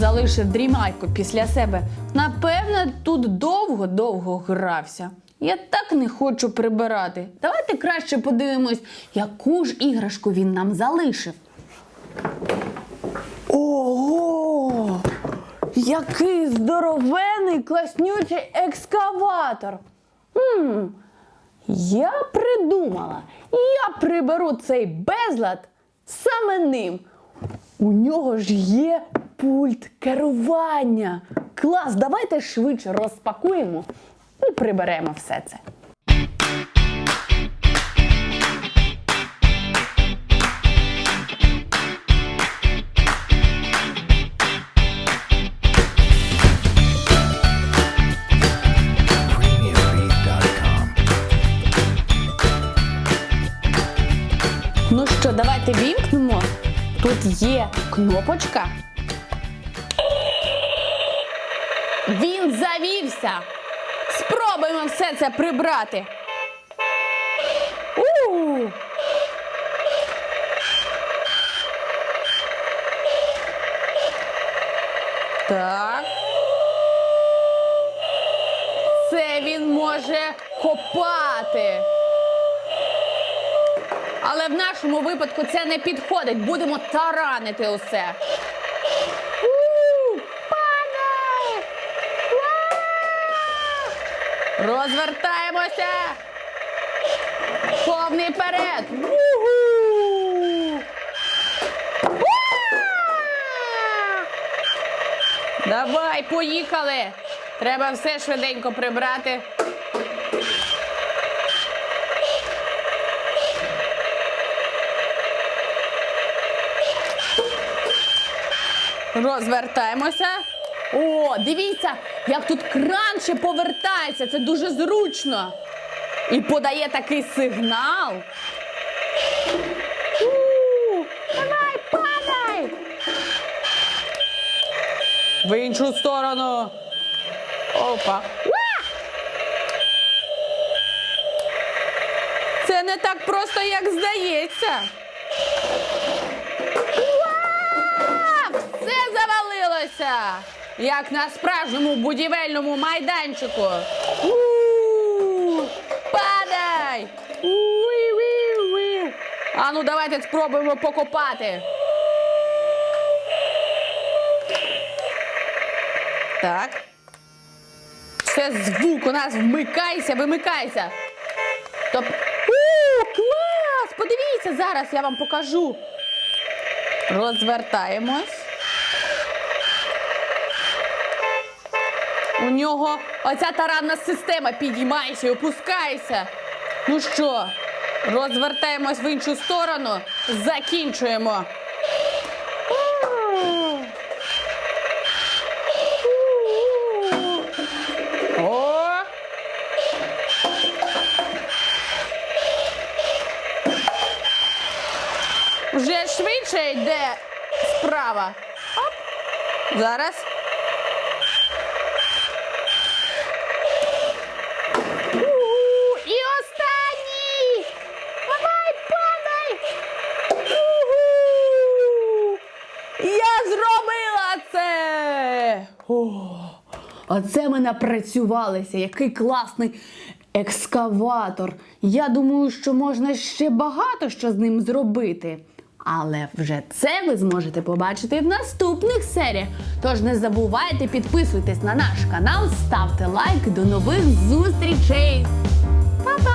Залишив дрімайку після себе. Напевно, тут довго-довго грався. Я так не хочу прибирати. Давайте краще подивимось, яку ж іграшку він нам залишив. Ого! Який здоровений класнючий екскаватор! Хм, я придумала, я приберу цей безлад саме ним. У нього ж є пульт керування. Клас, давайте швидше розпакуємо і приберемо все це. Ну що, давайте вімкнемо. Тут є кнопочка. Він завівся. Спробуємо все це прибрати. У! Так. Це він може копати. Але в нашому випадку це не підходить. Будемо таранити усе. У, Падай! Уа! Розвертаємося. Повний перед. Давай, поїхали. Треба все швиденько прибрати. Розвертаємося. О, дивіться, як тут кран ще повертається. Це дуже зручно. І подає такий сигнал. Давай, падай! В іншу сторону. Опа. Це не так просто, як здається. Все завалилося! Як на справжньому будівельному майданчику. У! А ну давайте спробуємо покопати. Так. Це звук у нас вмикайся, вимикайся. Топ... У, клас! Подивіться, зараз я вам покажу. Розвертаємось. У нього оця таранна система підіймається і опускається. Ну що, розвертаємось в іншу сторону, закінчуємо. Вже швидше йде справа. Оп. Зараз. У, І останній! Давай, падай! Уху! Я зробила це! О, оце ми напрацювалися. Який класний екскаватор. Я думаю, що можна ще багато що з ним зробити. Але вже це ви зможете побачити в наступних серіях. Тож не забувайте підписуйтесь на наш канал, ставте лайк. До нових зустрічей! Па-па!